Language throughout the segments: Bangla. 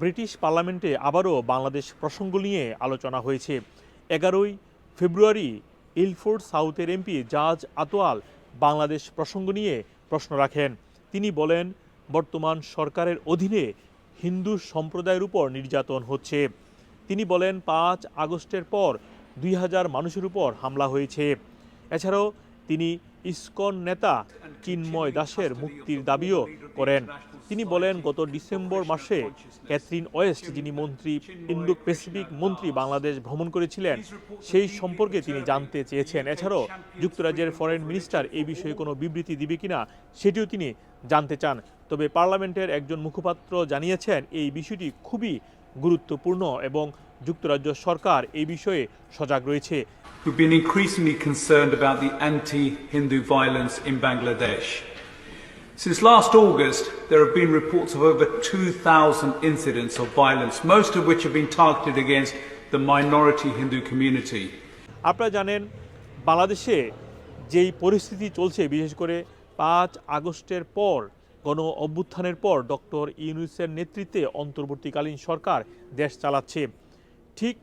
ব্রিটিশ পার্লামেন্টে আবারও বাংলাদেশ প্রসঙ্গ নিয়ে আলোচনা হয়েছে। এগারোই ফেব্রুয়ারি ইলফোর্ড সাউথের এমপি জাজ আতোয়াল বাংলাদেশ প্রসঙ্গ নিয়ে প্রশ্ন রাখেন। তিনি বলেন বর্তমান সরকারের অধীনে হিন্দু সম্প্রদায়ের উপর নির্যাতন হচ্ছে। তিনি বলেন পাঁচ আগস্টের পর দুই হাজার মানুষের উপর হামলা হয়েছে। এছাড়াও তিনি ইসকন নেতা চিন্ময় দাসের মুক্তির দাবিও করেন। তিনি বলেন, গত ডিসেম্বর মাসে ক্যাথরিন ওয়েস্ট, যিনি মন্ত্রী ইন্দো প্যাসিফিক মন্ত্রী বাংলাদেশ ভ্রমণ করেছিলেন, সেই সম্পর্কে তিনি জানতে চেয়েছেন। এছাড়াও যুক্তরাজ্যের ফরেন মিনিস্টার এই বিষয়ে কোনো বিবৃতি দিবে কিনা, সেটিও তিনি জানতে চান। তবে পার্লামেন্টের একজন মুখপাত্র জানিয়েছেন, এই বিষয়টি খুবই গুরুত্বপূর্ণ এবং যুক্তরাজ্য সরকার এই বিষয়ে সজাগ রয়েছে। We've been increasingly concerned about the anti Hindu violence in Bangladesh. Since last August, there have been reports of over 2,000 incidents of violence, most of which have been targeted against the minority Hindu community. আপনারা জানেন বাংলাদেশে যেই পরিস্থিতি চলছে বিশেষ করে পাঁচ আগস্টের পর গণ অভ্যুত্থানের পর ডক্টর ইউনুসের নেতৃত্বে অন্তর্বর্তীকালীন সরকার দেশ চালাচ্ছে ঠিক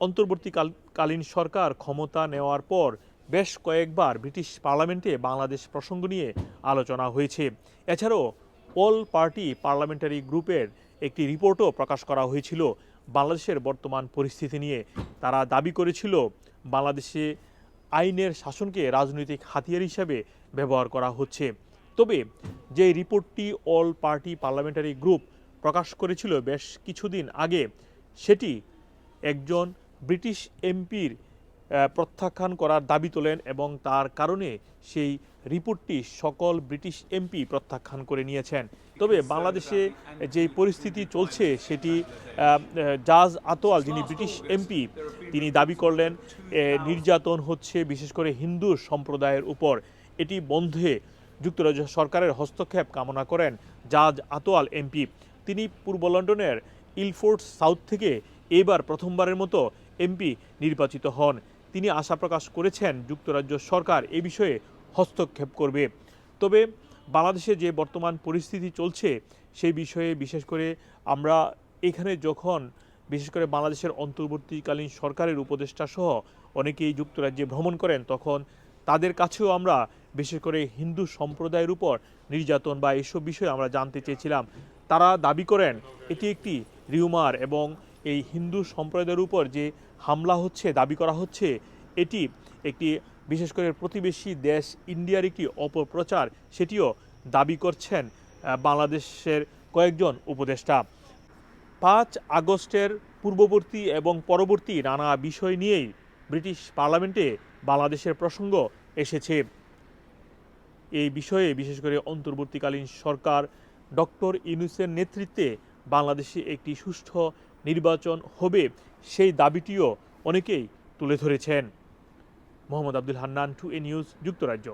অন্তর্বর্তীকালীন সরকার ক্ষমতা নেওয়ার পর বেশ কয়েকবার ব্রিটিশ পার্লামেন্টে বাংলাদেশ প্রসঙ্গ নিয়ে আলোচনা হয়েছে। এছাড়াও অল পার্টি পার্লামেন্টারি গ্রুপের একটি রিপোর্টও প্রকাশ করা হয়েছিল। বাংলাদেশের বর্তমান পরিস্থিতি নিয়ে তারা দাবি করেছিল, বাংলাদেশে আইনের শাসনকে রাজনৈতিক হাতিয়ার হিসাবে ব্যবহার করা হচ্ছে। তবে যে রিপোর্টটি অল পার্টি পার্লামেন্টারি গ্রুপ প্রকাশ করেছিল বেশ কিছুদিন আগে, সেটি একজন ব্রিটিশ এমপির প্রত্যাখ্যান করার দাবি তোলেন এবং তার কারণে সেই রিপোর্টটি সকল ব্রিটিশ এমপি প্রত্যাখ্যান করে নিয়েছেন। তবে বাংলাদেশে যে পরিস্থিতি চলছে, সেটি জাজ আতোয়াল, যিনি ব্রিটিশ এমপি, তিনি দাবি করলেন নির্যাতন হচ্ছে বিশেষ করে হিন্দু সম্প্রদায়ের উপর। এটি বন্ধে যুক্তরাজ্য সরকারের হস্তক্ষেপ কামনা করেন জাজ আতোয়াল এমপি। তিনি পূর্ব লন্ডনের ইলফোর্ড সাউথ থেকে এবার প্রথমবারের মতো এমপি নির্বাচিত হন। তিনি আশা প্রকাশ করেছেন যুক্তরাজ্য সরকার এ বিষয়ে হস্তক্ষেপ করবে। তবে বাংলাদেশে যে বর্তমান পরিস্থিতি চলছে সেই বিষয়ে বিশেষ করে আমরা এখানে যখন, বিশেষ করে বাংলাদেশের অন্তর্বর্তীকালীন সরকারের উপদেষ্টা সহ অনেকেই যুক্তরাজ্যে ভ্রমণ করেন, তখন তাদের কাছেও আমরা বিশেষ করে হিন্দু সম্প্রদায়ের উপর নির্যাতন বা এসব বিষয়ে আমরা জানতে চেয়েছিলাম। তারা দাবি করেন, এটি একটি রিউমার এবং এই হিন্দু সম্প্রদায়ের উপর যে হামলা হচ্ছে, দাবি করা হচ্ছে, এটি একটি বিশেষ করে প্রতিবেশী দেশ ইন্ডিয়ার একটি অপপ্রচার, সেটিও দাবি করছেন বাংলাদেশের কয়েকজন উপদেষ্টা। পাঁচ আগস্টের পূর্ববর্তী এবং পরবর্তী নানা বিষয় নিয়েই ব্রিটিশ পার্লামেন্টে বাংলাদেশের প্রসঙ্গ এসেছে। এই বিষয়ে বিশেষ করে অন্তর্বর্তীকালীন সরকার ডক্টর ইউনুসের নেতৃত্বে বাংলাদেশে একটি সুষ্ঠু নির্বাচন হবে সেই দাবিটিও অনেকেই তুলে ধরেছেন। মোহাম্মদ আব্দুল হান্নান টু এ নিউজ যুক্তরাজ্য।